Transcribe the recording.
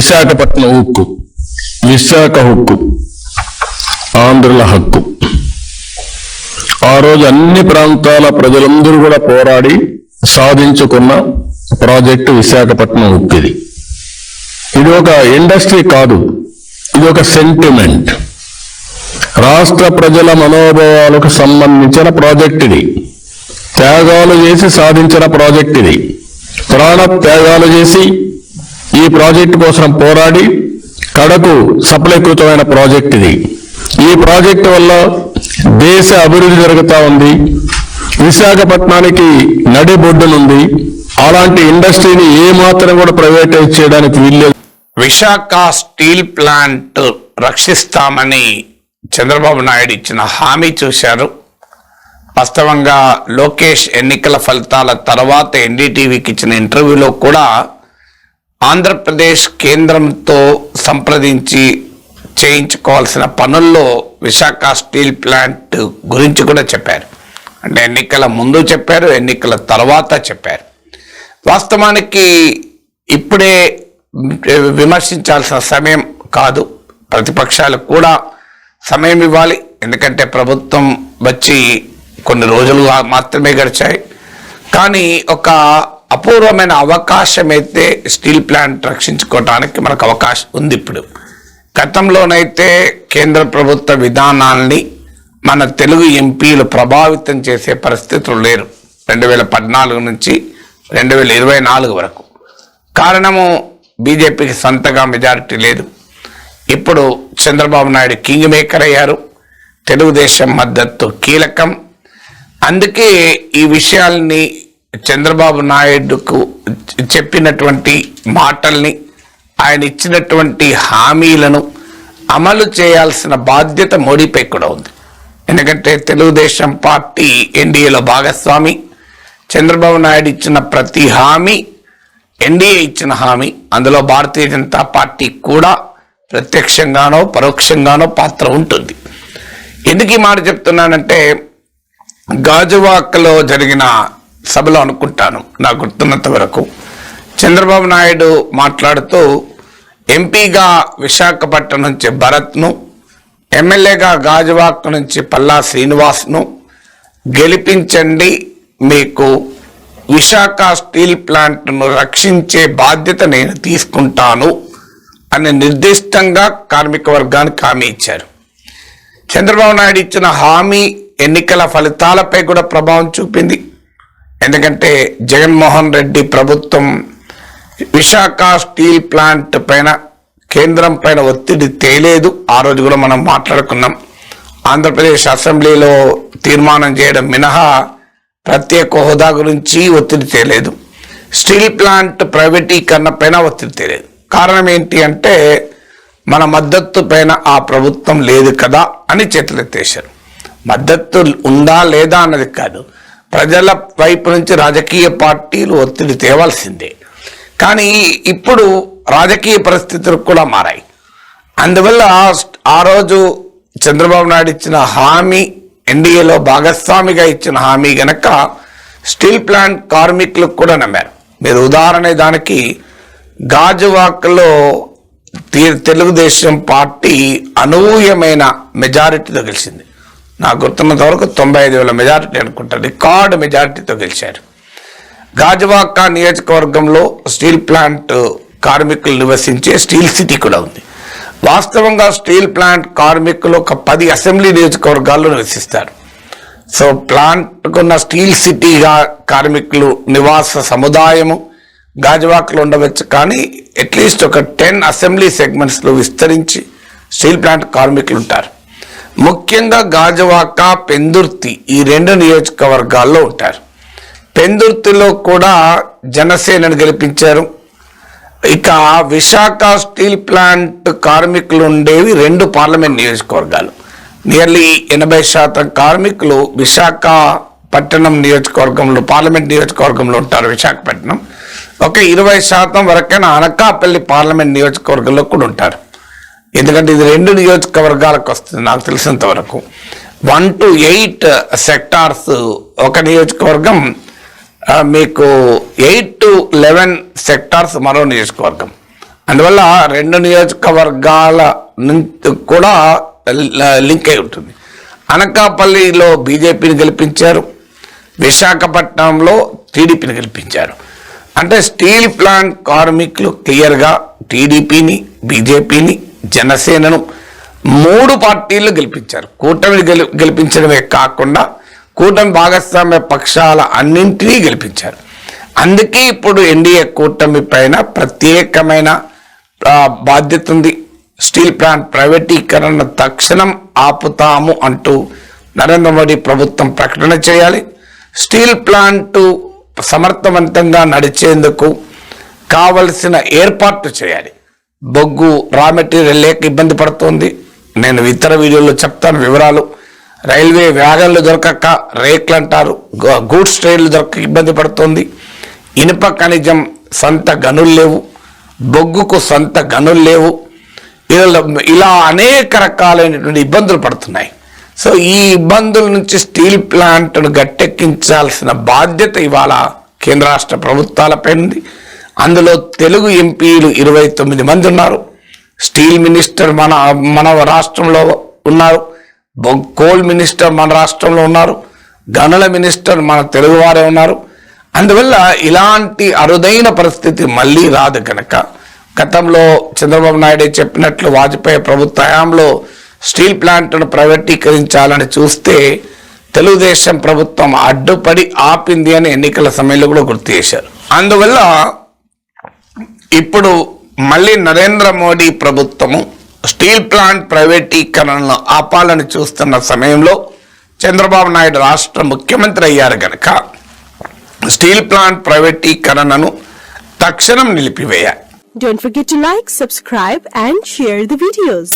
విశాఖపట్నం ఉక్కు. విశాఖ హక్కు ఆంధ్రుల హక్కు. ఆ రోజు అన్ని ప్రాంతాల ప్రజలందరూ కూడా పోరాడి సాధించుకున్న ప్రాజెక్టు విశాఖపట్నం ఉక్కు ఇది ఇది ఒక ఇండస్ట్రీ కాదు. ఇది ఒక సెంటిమెంట్. రాష్ట్ర ప్రజల మనోభావాలకు సంబంధించిన ప్రాజెక్ట్ ఇది. త్యాగాలు చేసి సాధించిన ప్రాజెక్ట్ ఇది. ప్రాణ త్యాగాలు చేసి ఈ ప్రాజెక్టు కోసం పోరాడి కడకు సఫలీకృతమైన ప్రాజెక్ట్ ఇది. ఈ ప్రాజెక్టు వల్ల దేశ అభివృద్ధి జరుగుతూ ఉంది. విశాఖపట్నానికి నడిబొడ్డునుంది అలాంటి ఇండస్ట్రీని ఏ మాత్రం కూడా ప్రైవేటైజ్ చేయడానికి వీల్లేదు. విశాఖ స్టీల్ ప్లాంట్ రక్షిస్తామని చంద్రబాబు నాయుడు ఇచ్చిన హామీ చూశారు. వాస్తవంగా లోకేష్ ఎన్నికల ఫలితాల తర్వాత ఎన్డీటీవీకి ఇచ్చిన ఇంటర్వ్యూలో కూడా ఆంధ్రప్రదేశ్ కేంద్రంతో సంప్రదించి చేయించుకోవాల్సిన పనుల్లో విశాఖ స్టీల్ ప్లాంట్ గురించి కూడా చెప్పారు. అంటే ఎన్నికల ముందు చెప్పారు ఎన్నికల తర్వాత చెప్పారు. వాస్తవానికి ఇప్పుడే విమర్శించాల్సిన సమయం కాదు. ప్రతిపక్షాలు కూడా సమయం ఇవ్వాలి. ఎందుకంటే ప్రభుత్వం వచ్చి కొన్ని రోజులు మాత్రమే గడిచాయి. కానీ ఒక అపూర్వమైన అవకాశం అయితే స్టీల్ ప్లాంట్ రక్షించుకోవడానికి మనకు అవకాశం ఉంది ఇప్పుడు. గతంలోనైతే కేంద్ర ప్రభుత్వ విధానాల్ని మన తెలుగు ఎంపీలు ప్రభావితం చేసే పరిస్థితులు లేరు. రెండు వేల పద్నాలుగు నుంచి రెండు వేల ఇరవై నాలుగు వరకు. కారణము బీజేపీకి సొంతగా మెజారిటీ లేదు. ఇప్పుడు చంద్రబాబు నాయుడు కింగ్ మేకర్ అయ్యారు. తెలుగుదేశం మద్దతు కీలకం. అందుకే ఈ విషయాల్ని చంద్రబాబు నాయుడుకు చెప్పినటువంటి మాటల్ని ఆయన ఇచ్చినటువంటి హామీలను అమలు చేయాల్సిన బాధ్యత మోడీపై కూడా ఉంది. ఎందుకంటే తెలుగుదేశం పార్టీ ఎన్డీఏలో భాగస్వామి చంద్రబాబు నాయుడు ఇచ్చిన ప్రతి హామీ ఎన్డీఏ ఇచ్చిన హామీ అందులో భారతీయ జనతా పార్టీ కూడా ప్రత్యక్షంగానో పరోక్షంగానో పాత్ర ఉంటుంది. ఎందుకు ఈ మాట చెప్తున్నానంటే గాజువాకలో జరిగిన సభలో అనుకుంటాను నాకు గుర్తున్నంత వరకు. చంద్రబాబు నాయుడు మాట్లాడుతూ ఎంపీగా విశాఖపట్నం నుంచి భరత్ను ఎమ్మెల్యేగా గాజువాక్ నుంచి పల్లా శ్రీనివాస్ను గెలిపించండి మీకు విశాఖ స్టీల్ ప్లాంట్ను రక్షించే బాధ్యత నేను తీసుకుంటాను అని నిర్దిష్టంగా కార్మిక వర్గానికి హామీ ఇచ్చారు. చంద్రబాబు నాయుడు ఇచ్చిన హామీ ఎన్నికల ఫలితాలపై కూడా ప్రభావం చూపింది. ఎందుకంటే జగన్మోహన్ రెడ్డి ప్రభుత్వం విశాఖ స్టీల్ ప్లాంట్ పైన కేంద్రం పైన ఒత్తిడి తేలేదు. ఆ రోజు కూడా మనం మాట్లాడుకున్నాం. ఆంధ్రప్రదేశ్ అసెంబ్లీలో తీర్మానం చేయడం మినహా ప్రత్యేక హోదా గురించి ఒత్తిడి తేలేదు. స్టీల్ ప్లాంట్ ప్రైవేటీకరణ పైన ఒత్తిడి తేలేదు. కారణం ఏంటి అంటే మన మద్దతు పైన ఆ ప్రభుత్వం లేదు కదా అని చేతులెత్తేశారు. మద్దతు ఉందా లేదా అన్నది కాదు. ప్రజల వైపు నుంచి రాజకీయ పార్టీలు ఒత్తిడి తేవాల్సిందే. కానీ ఇప్పుడు రాజకీయ పరిస్థితులు కూడా మారాయి. అందువల్ల ఆ రోజు చంద్రబాబు నాయుడు ఇచ్చిన హామీ ఎన్డీఏలో భాగస్వామిగా ఇచ్చిన హామీ గనక స్టీల్ ప్లాంట్ కార్మికులకు కూడా నమ్మారు. మీరు ఉదాహరణ దానికి గాజువాక్లో తెలుగుదేశం పార్టీ అనూహ్యమైన మెజారిటీతో గెలిచింది. నాకు గుర్తున్నంత వరకు తొంభై ఐదు వేల మెజారిటీ అనుకుంటా. రికార్డు మెజారిటీతో గెలిచారు. గాజువాక నియోజకవర్గంలో స్టీల్ ప్లాంట్ కార్మికులు నివసించే స్టీల్ సిటీ కూడా ఉంది. వాస్తవంగా స్టీల్ ప్లాంట్ కార్మికులు ఒక పది అసెంబ్లీ నియోజకవర్గాల్లో నివసిస్తారు. సో ప్లాంట్కున్న స్టీల్ సిటీగా కార్మికులు నివాస సముదాయము గాజువాకలో ఉండవచ్చు కానీ అట్లీస్ట్ ఒక టెన్ అసెంబ్లీ సెగ్మెంట్స్లో విస్తరించి స్టీల్ ప్లాంట్ కార్మికులు ఉంటారు. ముఖ్యంగా గాజువాక పెందుర్తి ఈ రెండు నియోజకవర్గాల్లో ఉంటారు. పెందుర్తిలో కూడా జనసేనను గెలిపించారు. ఇక విశాఖ స్టీల్ ప్లాంట్ కార్మికులు ఉండేవి రెండు పార్లమెంట్ నియోజకవర్గాలు. నియర్లీ ఎనభై శాతం కార్మికులు విశాఖ పట్టణం నియోజకవర్గంలో పార్లమెంట్ నియోజకవర్గంలో ఉంటారు విశాఖపట్నం. ఒక ఇరవై శాతం వరకైనా అనకాపల్లి పార్లమెంట్ నియోజకవర్గంలో కూడా ఉంటారు. ఎందుకంటే ఇది రెండు నియోజకవర్గాలకు వస్తుంది నాకు తెలిసినంత వరకు. వన్ టు ఎయిట్ సెక్టార్స్ ఒక నియోజకవర్గం మీకు ఎయిట్ టు లెవెన్ సెక్టార్స్ మరో నియోజకవర్గం. అందువల్ల రెండు నియోజకవర్గాల నుంచి కూడా లింక్ అయి ఉంటుంది. అనకాపల్లిలో బీజేపీని గెలిపించారు విశాఖపట్నంలో టీడీపీని గెలిపించారు. అంటే స్టీల్ ప్లాంట్ కార్మికులు క్లియర్గా టీడీపీని బీజేపీని జనసేనను మూడు పార్టీలు గెలిపించారు. కూటమిని గెలి గెలిపించడమే కాకుండా కూటమి భాగస్వామ్య పక్షాల అన్నింటినీ గెలిపించారు. అందుకే ఇప్పుడు ఎన్డీఏ కూటమి పైన ప్రత్యేకమైన బాధ్యత ఉంది. స్టీల్ ప్లాంట్ ప్రైవేటీకరణ తక్షణం ఆపుతాము అంటూ నరేంద్ర మోడీ ప్రభుత్వం ప్రకటన చేయాలి. స్టీల్ ప్లాంట్ సమర్థవంతంగా నడిచేందుకు కావలసిన ఏర్పాట్లు చేయాలి. బొగ్గు రా మెటీరియల్ లేక ఇబ్బంది పడుతోంది. నేను ఇతర వీడియోలో చెప్తాను వివరాలు. రైల్వే వ్యాగన్లు దొరకక రేట్లు అంటారు. గూడ్స్ ట్రైన్లు దొరక ఇబ్బంది పడుతోంది. ఇనుప ఖనిజం సొంత గనులు లేవు. బొగ్గుకు సొంత గనులు లేవు. ఇలా ఇలా అనేక రకాలైనటువంటి ఇబ్బందులు పడుతున్నాయి. సో ఈ ఇబ్బందుల నుంచి స్టీల్ ప్లాంట్ను గట్టెక్కించాల్సిన బాధ్యత ఇవాళ కేంద్ర రాష్ట్ర ప్రభుత్వాలపై ఉంది. అందులో తెలుగు ఎంపీలు ఇరవై తొమ్మిది మంది ఉన్నారు. స్టీల్ మినిస్టర్ మన మన రాష్ట్రంలో ఉన్నారు. కోల్ మినిస్టర్ మన రాష్ట్రంలో ఉన్నారు. గనుల మినిస్టర్ మన తెలుగువారే ఉన్నారు. అందువల్ల ఇలాంటి అరుదైన పరిస్థితి మళ్ళీ రాదు కనుక గతంలో చంద్రబాబు నాయుడు చెప్పినట్లు వాజ్పేయి ప్రభుత్వ హయాంలో స్టీల్ ప్లాంట్ను ప్రైవేటీకరించాలని చూస్తే తెలుగుదేశం ప్రభుత్వం అడ్డుపడి ఆపింది అని ఎన్నికల సమయంలో కూడా గుర్తు చేశారు. అందువల్ల ఇప్పుడు మళ్ళీ నరేంద్ర మోడీ ప్రభుత్వము స్టీల్ ప్లాంట్ ప్రైవేటీకరణను ఆపాలని చూస్తున్న సమయంలో చంద్రబాబు నాయుడు రాష్ట్ర ముఖ్యమంత్రి అయ్యారు గనక స్టీల్ ప్లాంట్ ప్రైవేటీకరణను తక్షణం నిలిపివేయాలి Don't forget to like, subscribe and share the videos.